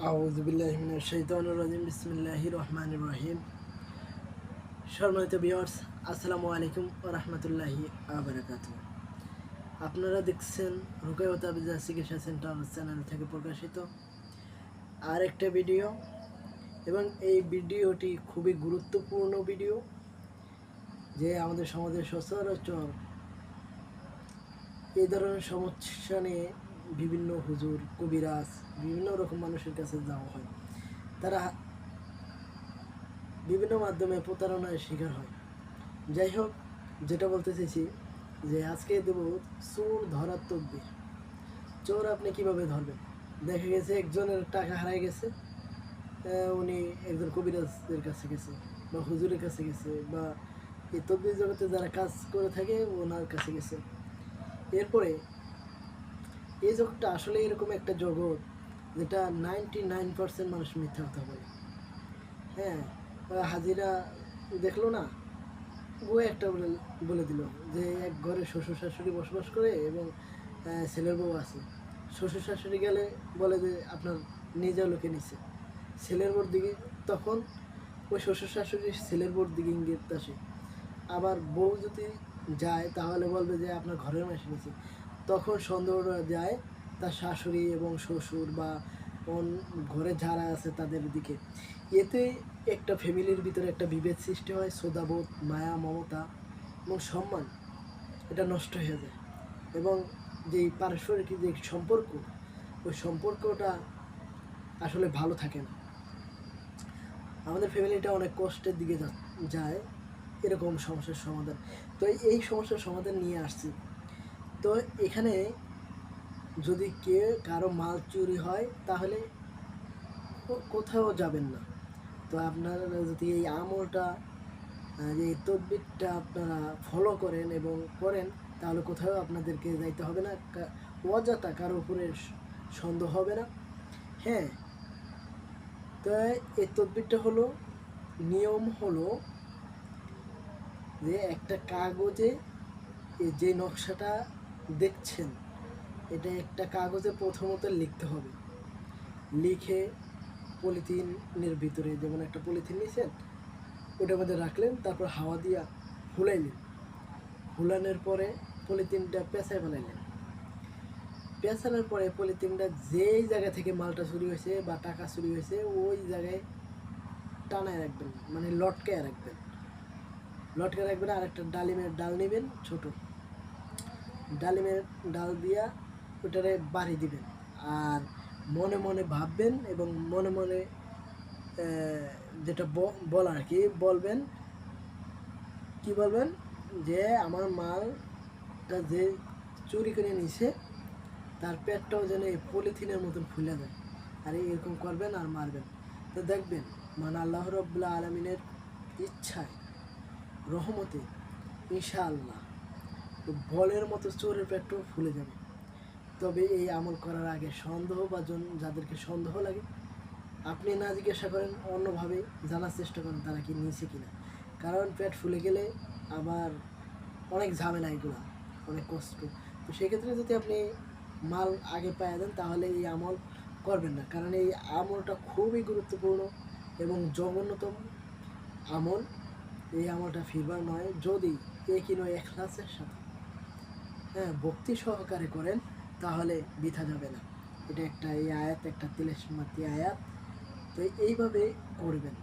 আউজবিল্লাহমিন শৈতানুর রাজিম, বিসমিল্লাহি রহমান রহিম। সম্মানিত বিয়ার্স আসসালামু আলাইকুম রহমতুল্লাহি আবরাকাত আপনারা দেখছেন রুকায়তা বিজা চিকিৎসা সেন্টার চ্যানেল থেকে প্রকাশিত আর একটা ভিডিও এবং এই ভিডিওটি খুবই গুরুত্বপূর্ণ ভিডিও যে আমাদের সমাজের সচরাচর এই ধরনের সমস্যা নিয়ে বিভিন্ন হুজুর, কবিরাজ, বিভিন্ন রকম মানুষের কাছে যাওয়া হয়। তারা বিভিন্ন মাধ্যমে প্রতারণার শিকার হয়। যাই হোক, যেটা বলতে চাইছি যে আজকে দেব চোর ধরার তকবির। চোর আপনি কীভাবে ধরবেন? দেখা গেছে একজনের টাকা হারাই গেছে উনি একজন কবিরাজের কাছে গেছে বা হুজুরের কাছে গেছে বা এই তকবির জগতে যারা কাজ করে থাকে, ওনার কাছে গেছে। এরপরে এই জগৎটা আসলে এরকম একটা জগৎ যেটা নাইনটি নাইন পার্সেন্ট মানুষ মিথ্যা কথা বলে। হ্যাঁ হাজিরা দেখল না? ও একটা বলে বলে দিল যে এক ঘরে শ্বশুর শাশুড়ি বসবাস করে এবং ছেলের বউ আছে। শ্বশুর শাশুড়ি গেলে বলে যে আপনার নিজের লোকে নিছে। ছেলের বোর দিকে তখন ওই শ্বশুর শাশুড়ির ছেলের বোর দিকে ইঙ্গিত আসে। আবার বউ যদি যায় তাহলে বলবে যে আপনার ঘরের মাসে নিছে। তখন সন্দেহটা যায় তার শাশুড়ি এবং শ্বশুর বা ঘরে যারা আছে তাদের দিকে। এতে একটা ফ্যামিলির ভিতরে একটা বিভেদ সৃষ্টি হয়, শ্রদ্ধাবোধ, মায়া, মমতা এবং সম্মান, এটা নষ্ট হয়ে যায়। এবং যেই পারস্পরিক যে সম্পর্ক, ওই সম্পর্কটা আসলে ভালো থাকে না। আমাদের ফ্যামিলিটা অনেক কষ্টের দিকে যায়, এরকম সমস্যার সমাধান। তো এই সমস্যার সমাধান নিয়ে আসছি। তো এখানে যদি কে কারও মাল চুরি হয়, তাহলে কোথাও যাবেন না। তো আপনারা যদি এই আমলটা এই তদবিরটা আপনারা ফলো করেন এবং করেন, তাহলে কোথাও আপনাদেরকে যাইতে হবে না। অযথা কারও উপরে সন্দেহ হবে না। হ্যাঁ তো এই তদবিরটা হলো, নিয়ম হলো যে একটা কাগজে যে নকশাটা দেখছেন। এটা একটা কাগজে প্রথমত লিখতে হবে। লিখে পলিথিনের ভিতরে যেমন একটা পলিথিন নিয়েছেন ওটার মধ্যে রাখলেন, তারপর হাওয়া দিয়া ফুলাইলেন ফুলানোর পরে পলিথিনটা পেঁচায় ফেলাইলেন পেঁচানোর পরে পলিথিনটা যেই জায়গা থেকে মালটা চুরি হয়েছে বা টাকা চুরি হয়েছে, ওই জায়গায় টানায় রাখবেন মানে লটকায় রাখবেন। লটকে রাখবেন আর একটা ডালিমের ডাল নেবেন ছোট। ডালিমের ডাল দিয়া ওটারে বাড়ি দিবেন। আর মনে মনে ভাববেন এবং মনে মনে যেটা ব- বলা আর কি, বলবেন। কি বলবেন? যে আমার মালটা যে চুরি করে নিছে, তার পেটটাও যেন এই পলিথিনের মতন ফুলে যায় আর এরকম করবেন আর মারবেন। তো দেখবেন মানে আল্লাহ রব্বুল্লাহ আলমিনের ইচ্ছায়, রহমতে, ইনশাআল্লাহ তো বলের মতো চোরের পেটটাও ফুলে যাবে। তবে এই আমল করার আগে সন্দেহ বা যাদেরকে সন্দেহ লাগে, আপনি না জিজ্ঞাসা করেন, অন্যভাবে জানার চেষ্টা করেন তারা কি নিয়েছে কিনা। কারণ পেট ফুলে গেলে আবার অনেক ঝামেলা এগুলো, অনেক কষ্ট। তো সেক্ষেত্রে যদি আপনি মাল আগে পাই দেন, তাহলে এই আমল করবেন না। কারণ এই আমলটা খুবই গুরুত্বপূর্ণ এবং জঘন্যতম আমল। এই আমলটা ফিরবার নয়, যদি একই নয়, এখলাসের সাথে। হ্যাঁ ভক্তি সহকারে করেন, তাহলে বৃথা যাবে না। এটা একটা এই আয়াত, একটা তিলেসমাতি আয়াত। তো এইভাবে করবেন।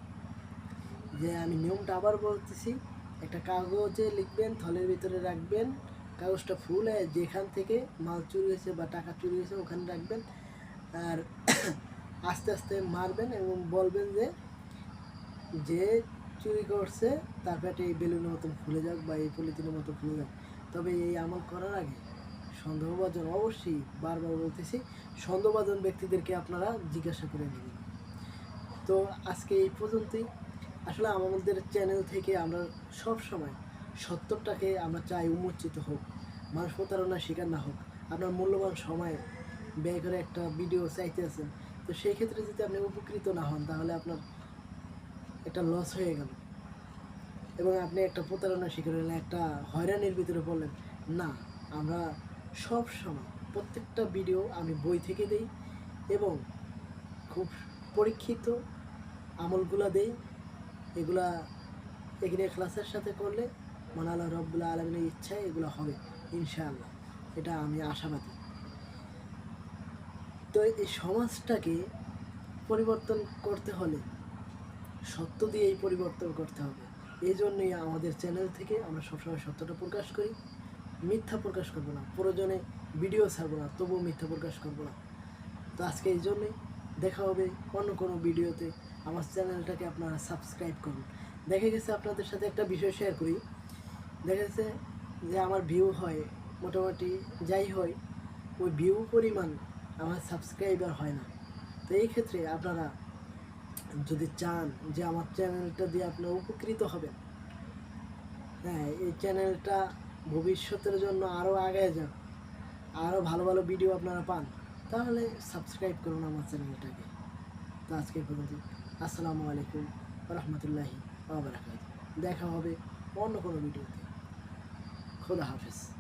যে আমি নিয়মটা আবার বলতেছি, একটা কাগজে লিখবেন, থলের ভিতরে রাখবেন, কাগজটা ফুল যেখান থেকে মাল চুরি হয়েছে বা টাকা চুরি হয়েছে ওখানে রাখবেন। আর আস্তে আস্তে মারবেন এবং বলবেন যে যে চুরি করছে, তার পেটে এই বেলুনের মতন ফুলে যাক বা এই পলিথিনের মতো ফুলে যাক। তবে এই আমল করার আগে সন্দেহভাজন অবশ্যই বারবার বলতেছি, সন্দেহভাজন ব্যক্তিদেরকে আপনারা জিজ্ঞাসা করে নেবেন। তো আজকে এই পর্যন্তই। আসলে আমাদের চ্যানেল থেকে আমরা সব সময় সত্যটাকে আমরা চাই উন্মোচিত হোক, মানুষ প্রতারণার শিকার না হোক। আপনার মূল্যবান সময় ব্যয় করে একটা ভিডিও চাইতে আছেন তো সেই ক্ষেত্রে যদি আপনি উপকৃত না হন, তাহলে আপনার একটা লস হয়ে গেল। এবং আপনি একটা প্রতারণার শিকার হলেন, একটা হয়রানির ভিতরে পড়লেন। না, আমরা সব সময় প্রত্যেকটা ভিডিও আমি বই থেকে দেই এবং খুব পরীক্ষিত আমলগুলা দেই। এগুলা এগিয়ে ক্লাসের সাথে করলে মানে আল্লাহ রব্বুল্লাহ আলমিনের ইচ্ছায় এগুলো হবে, ইনশাআল্লাহ। এটা আমি আশাবাদী। তো এই সমাজটাকে পরিবর্তন করতে হলে সত্য দিয়েই পরিবর্তন করতে হবে। এই জন্যই আমাদের চ্যানেল থেকে আমরা সবসময় সত্যটা প্রকাশ করি। মিথ্যা প্রকাশ করব না। প্রয়োজনে ভিডিও ছাড়বো না, তবুও মিথ্যা প্রকাশ করব না। তো আজকে এই জন্যই দেখা হবে অন্য কোনো ভিডিওতে। আমার চ্যানেলটাকে আপনারা সাবস্ক্রাইব করুন। দেখা গেছে আপনাদের সাথে একটা বিষয় শেয়ার করি। দেখা গেছে যে আমার ভিউ হয়, মোটামুটি যাই হয়, ওই ভিউ পরিমাণ আমার সাবস্ক্রাইবার হয় না। তো এই ক্ষেত্রে আপনারা যদি চান যে আমার চ্যানেলটা দিয়ে আপনারা উপকৃত হবেন হ্যাঁ এই চ্যানেলটা ভবিষ্যতের জন্য আরও আগে যান আরও ভালো ভালো ভিডিও আপনারা পান, তাহলে সাবস্ক্রাইব করুন আমার চ্যানেলটাকে। তো আজকে পর্যন্ত, আসসালামু আলাইকুম রহমতুল্লাহি দেখা হবে অন্য কোনো ভিডিওতে খোদা হাফেজ।